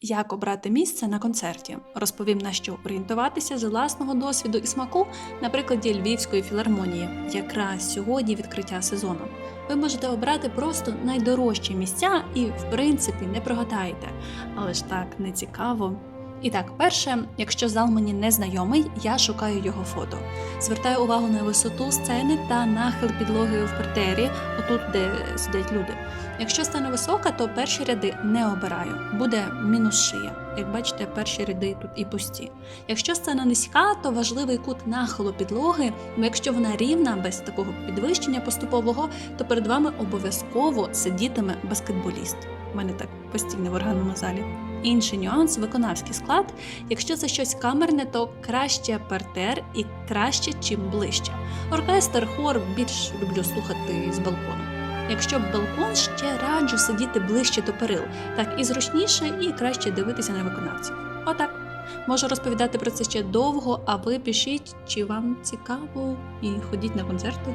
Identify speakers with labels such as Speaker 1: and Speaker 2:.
Speaker 1: Як обрати місце на концерті? Розповім на що орієнтуватися з власного досвіду і смаку на прикладі Львівської філармонії. Якраз сьогодні відкриття сезону. Ви можете обрати просто найдорожчі місця і, в принципі, не прогадаєте. Але ж так не цікаво. І так, перше, якщо зал мені не знайомий, я шукаю його фото. Звертаю увагу на висоту сцени та нахил підлоги в партері, отут, де сидять люди. Якщо сцена висока, то перші ряди не обираю, буде мінус шия. Як бачите, перші ряди тут і пусті. Якщо сцена низька, то важливий кут нахилу підлоги, бо якщо вона рівна, без такого підвищення поступового, то перед вами обов'язково сидітиме баскетболіст. У мене так постійно в органному залі. Інший нюанс виконавський склад. Якщо це щось камерне, то краще партер і краще чим ближче. Оркестр, хор більш люблю слухати з балкону. Якщо балкон, ще раджу сидіти ближче до перил, так і зручніше, і краще дивитися на виконавців. Отак. Можу розповідати про це ще довго, а ви пишіть, чи вам цікаво, і ходіть на концерти.